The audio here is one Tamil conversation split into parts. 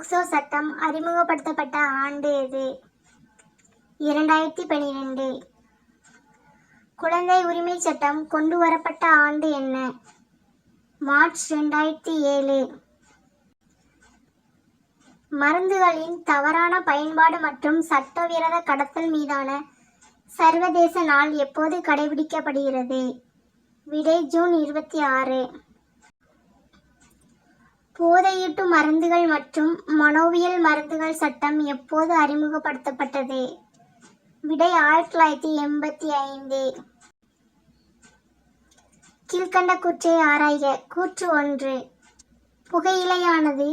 போக்சோ சட்டம் அறிமுகப்படுத்தப்பட்ட ஆண்டு எது? இரண்டாயிரத்தி பனிரெண்டு குழந்தை உரிமை சட்டம் கொண்டு வரப்பட்ட ஆண்டு என்ன? மார்ச் ரெண்டாயிரத்தி ஏழு. மருந்துகளின் தவறான பயன்பாடு மற்றும் சட்டவிரோத கடத்தல் மீதான சர்வதேச நாள் எப்போது கடைபிடிக்கப்படுகிறது? விடை ஜூன் இருபத்தி ஆறு. போதையீட்டு மருந்துகள் மற்றும் மனோவியல் மருந்துகள் சட்டம் எப்போது அறிமுகப்படுத்தப்பட்டது? விடை ஆயிரத்தி தொள்ளாயிரத்தி எண்பத்தி ஐந்து. கீழ்கண்ட கூற்றை ஆராய்க கூற்று ஒன்று. புகையிலையானது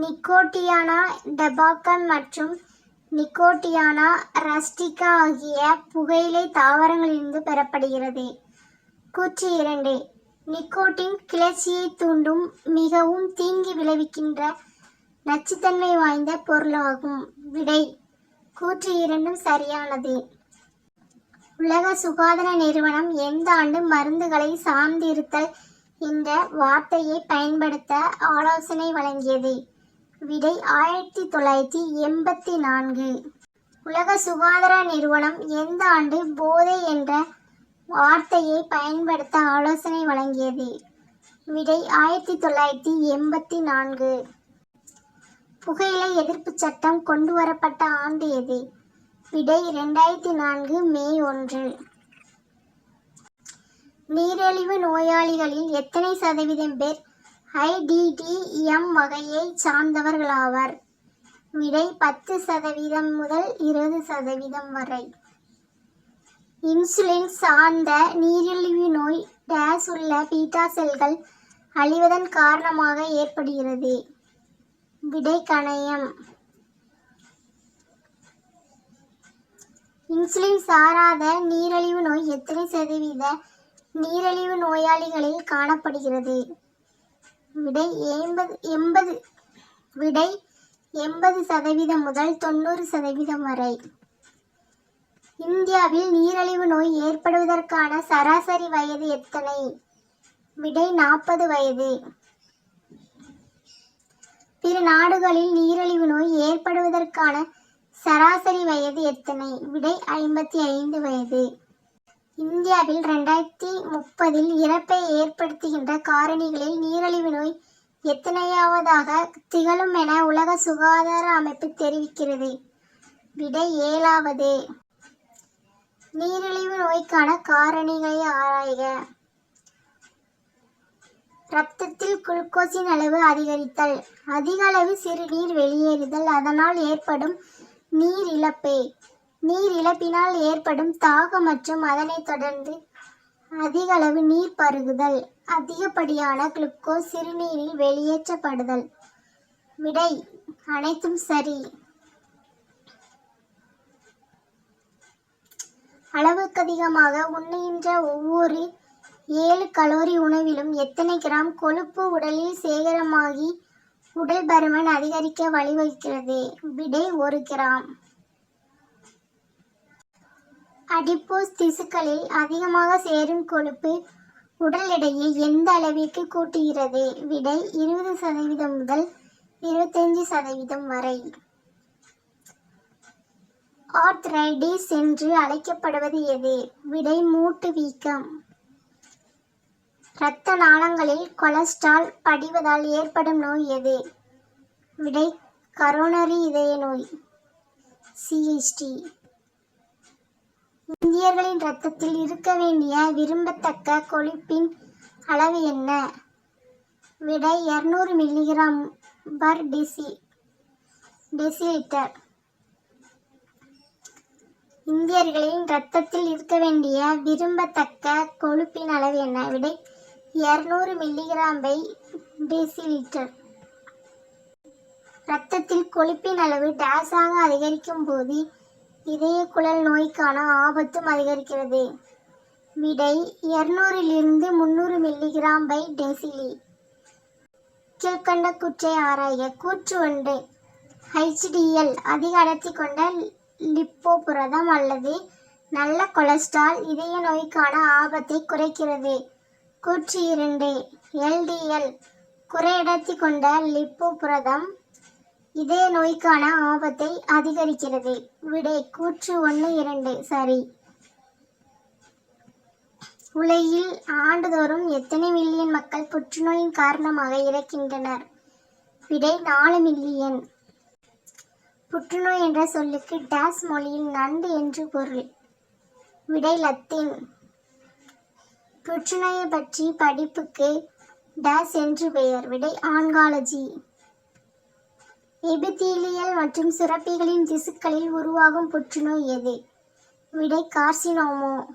நிக்கோட்டியானா டெபாக்கன் மற்றும் நிக்கோட்டியானா ரஸ்டிகா ஆகிய புகையிலை தாவரங்களிலிருந்து பெறப்படுகிறது. கூற்று இரண்டு. நிக்கோட்டின் கிளர்ச்சியை தூண்டும் மிகவும் தீங்கி விளைவிக்கின்ற நச்சுத்தன்மை வாய்ந்த பொருளாகும். விடை கூற்று இரண்டும் சரியானது. உலக சுகாதார நிறுவனம் எந்த ஆண்டு மருந்துகளை சார்ந்திருத்தல் என்ற வார்த்தையை பயன்படுத்த ஆலோசனை வழங்கியது? விடை ஆயிரத்தி தொள்ளாயிரத்தி எண்பத்தி நான்கு. உலக சுகாதார நிறுவனம் எந்த ஆண்டு போதை என்ற வார்த்தையை பயன்படுத்த ஆலோசனை வழங்கியது. விடை ஆயிரத்தி தொள்ளாயிரத்தி எண்பத்தி நான்கு. புகையிலை எதிர்ப்பு சட்டம் கொண்டு வரப்பட்ட ஆண்டு எது? விடை ரெண்டாயிரத்தி நான்கு மே ஒன்று. நீரிழிவு நோயாளிகளில் எத்தனை சதவீதம் பேர் ஐடிடிஎம் வகையை சார்ந்தவர்களாவர்? விடை பத்து சதவீதம் முதல் இருபது சதவீதம் வரை. இன்சுலின் சார்ந்த நீரிழிவு நோய் டேஸ் உள்ள பீட்டா செல்கள் அழிவதன் காரணமாக ஏற்படுகிறது. விடை கணையம் இன்சுலின் சாராத நீரிழிவு நோய் எத்தனை சதவீத நீரிழிவு நோயாளிகளில் காணப்படுகிறது? விடை எண்பது எண்பது விடை எண்பது சதவீதம் முதல் தொண்ணூறு சதவீதம் வரை. இந்தியாவில் நீரிழிவு நோய் ஏற்படுவதற்கான சராசரி வயது எத்தனை? விடை நாற்பது வயது. பிற நாடுகளில் நீரிழிவு நோய் ஏற்படுவதற்கான சராசரி வயது எத்தனை? விடை ஐம்பத்தி ஐந்து வயது. இந்தியாவில் ரெண்டாயிரத்தி முப்பதில் இறப்பை ஏற்படுத்துகின்ற காரணிகளில் நீரிழிவு நோய் எத்தனையாவதாக திகழும் என உலக சுகாதார அமைப்பு தெரிவிக்கிறது. விடை ஏழாவது. நீரிழிவு நோய்க்கான காரணிகளை ஆராய்க. ரத்தத்தில் குளுக்கோஸின் அளவு அதிகரித்தல். அதிக அளவு சிறுநீர் வெளியேறுதல். அதனால் ஏற்படும் நீர் இழப்பே நீர் இழப்பினால் ஏற்படும் தாகம் மற்றும் அதனைத் தொடர்ந்து அதிக அளவு நீர் பருகுதல். அதிகப்படியான குளுக்கோஸ் சிறுநீரில் வெளியேற்றப்படுதல். விடை அனைத்தும் சரி. அளவுக்கு அதிகமாக உண்ணுகின்ற ஒவ்வொரு ஏழு கலோரி உணவிலும் எத்தனை கிராம் கொழுப்பு உடலில் சேகரமாகி உடல் பருமன் அதிகரிக்க வழிவகுக்கிறது? விடை ஒரு கிராம். அடிப்போஸ் திசுக்களில் அதிகமாக சேரும் கொழுப்பு உடல் எடையை எந்த அளவிற்கு கூட்டுகிறது? விடை இருபது சதவீதம் முதல் இருபத்தஞ்சு சதவீதம் வரை. ஆர்த்ரைடிஸ் என்று அழைக்கப்படுவது எது? விடை மூட்டு வீக்கம். இரத்த நாளங்களில் கொலஸ்ட்ரால் படிவதால் ஏற்படும் நோய் எது? விடை கரோனரி இதய நோய் சிஎஸ்டி இந்தியர்களின் இரத்தத்தில் இருக்க வேண்டிய விரும்பத்தக்க கொழுப்பின் அளவு என்ன? விடை இருநூறு மில்லிகிராம் பர் டெசி டெசிலிட்டர் இந்தியர்களின் இரத்தத்தில் இருக்க வேண்டிய விரும்பத்தக்க கொழுப்பின் அளவு என்ன? விடை இருநூறு மில்லிகிராம் பை டெசிலிட்டர். இரத்தத்தில் கொழுப்பின் அளவு டேஸாக அதிகரிக்கும் போது இதய குழல் நோய்க்கான ஆபத்தும் அதிகரிக்கிறது. விடை இருநூறிலிருந்து முந்நூறு மில்லிகிராம் பை டெசிலி. கீழ்கண்ட கூற்றை ஆராய கூற்று ஒன்று. ஹெச்டிஎல் அதிக அடர்த்தி கொண்ட லிப்போ புரதம் அல்லது நல்ல கொலஸ்ட்ரால் இதய நோய்க்கான ஆபத்தை குறைக்கிறது. கூற்று இரண்டு. எல்டிஎல் குறை அடர்த்தி கொண்ட லிப்போ புரதம் இதய நோய்க்கான ஆபத்தை அதிகரிக்கிறது. விடை கூற்று ஒன்று இரண்டு. சரி. உலகில் ஆண்டுதோறும் எத்தனை மில்லியன் மக்கள் புற்றுநோயின் காரணமாக இறக்கின்றனர்? விடை நாலு மில்லியன். புற்றுநோய் என்ற சொல்லுக்கு டேஸ் மொழியில் நண்டு என்று பொருள். விடை லத்தீன். புற்றுநோயை பற்றி படிப்புக்கு டேஸ் என்று பெயர். விடை ஆன்காலஜி எபிதீலியல் மற்றும் சுரப்பிகளின் திசுக்களில் உருவாகும் புற்றுநோய் எது? விடை கார்சினோமோ.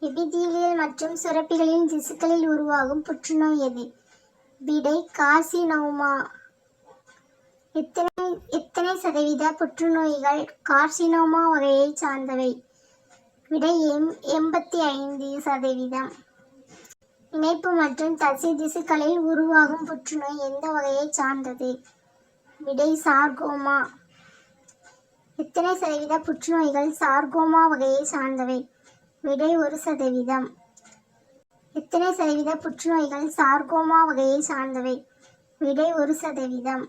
எபிதீலியல் மற்றும் சுரப்பிகளின் திசுக்களில் உருவாகும் புற்றுநோய் எது? விடை கார்சினோமா எத்தனை எத்தனை சதவீத புற்றுநோய்கள் கார்சினோமா வகையை சார்ந்தவை? விடை எம் எண்பத்தி ஐந்து சதவீதம். இணைப்பு மற்றும் தசை திசுக்களில் உருவாகும் புற்றுநோய் எந்த வகையை சார்ந்தது? விடை சார்கோமா. எத்தனை சதவீத புற்றுநோய்கள் சார்கோமா வகையை சார்ந்தவை? விடை ஒரு சதவீதம். எத்தனை சதவீத புற்றுநோய்கள் சார்கோமா வகையை சார்ந்தவை. விடை ஒரு சதவீதம்.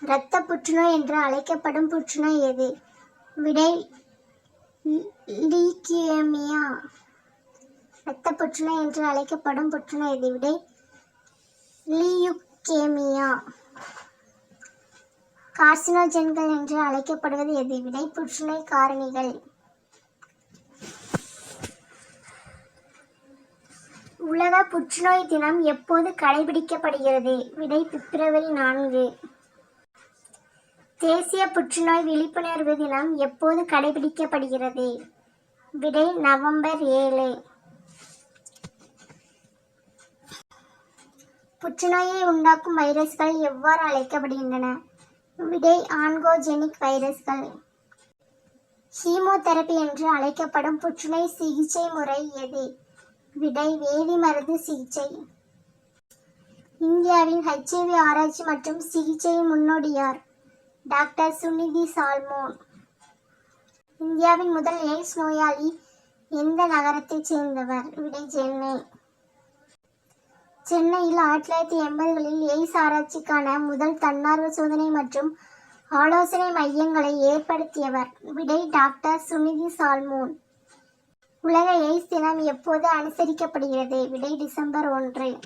இரத்த புற்றுநோய் என்று அழைக்கப்படும் புற்றுநோய் எது? விடை லீக்கியமியா. இரத்த புற்றுநோய் என்று அழைக்கப்படும் புற்றுநோய் எது? விடை லியுக்கேமியா. கார்சினோஜென்கள் என்று அழைக்கப்படுவது எது? விடை புற்றுநோய் காரணிகள். உலக புற்றுநோய் தினம் எப்போது கடைபிடிக்கப்படுகிறது? விடை பிப்ரவரி நான்கு. தேசிய புற்றுநோய் விழிப்புணர்வு தினம் எப்போது கடைபிடிக்கப்படுகிறது? விடை நவம்பர் ஏழு. புற்றுநோயை உண்டாக்கும் வைரஸ்கள் எவ்வாறு அழைக்கப்படுகின்றன? விடை ஆன்கோஜெனிக் வைரஸ்கள். ஹீமோதெரபி என்று அழைக்கப்படும் புற்றுநோய் சிகிச்சை முறை எது? விடை வேதி மருந்து சிகிச்சை. இந்தியாவின் ஹெச்ஐவி ஆராய்ச்சி மற்றும் சிகிச்சையின் முன்னோடியார் டாக்டர் சுனிதி சால்மோன். இந்தியாவின் முதல் எய்ட்ஸ் நோயாளி எந்த நகரத்தைச் சேர்ந்தவர்? விடை சென்னை. சென்னையில் ஆயிரத்தி தொள்ளாயிரத்தி எண்பதுகளில் எய்ட்ஸ் ஆராய்ச்சிக்கான முதல் தன்னார்வ சோதனை மற்றும் ஆலோசனை மையங்களை ஏற்படுத்தியவர். விடை டாக்டர் சுனிதி சால்மோன். உலக எய்ட்ஸ் தினம் எப்போது அனுசரிக்கப்படுகிறது? விடை டிசம்பர் ஒன்று.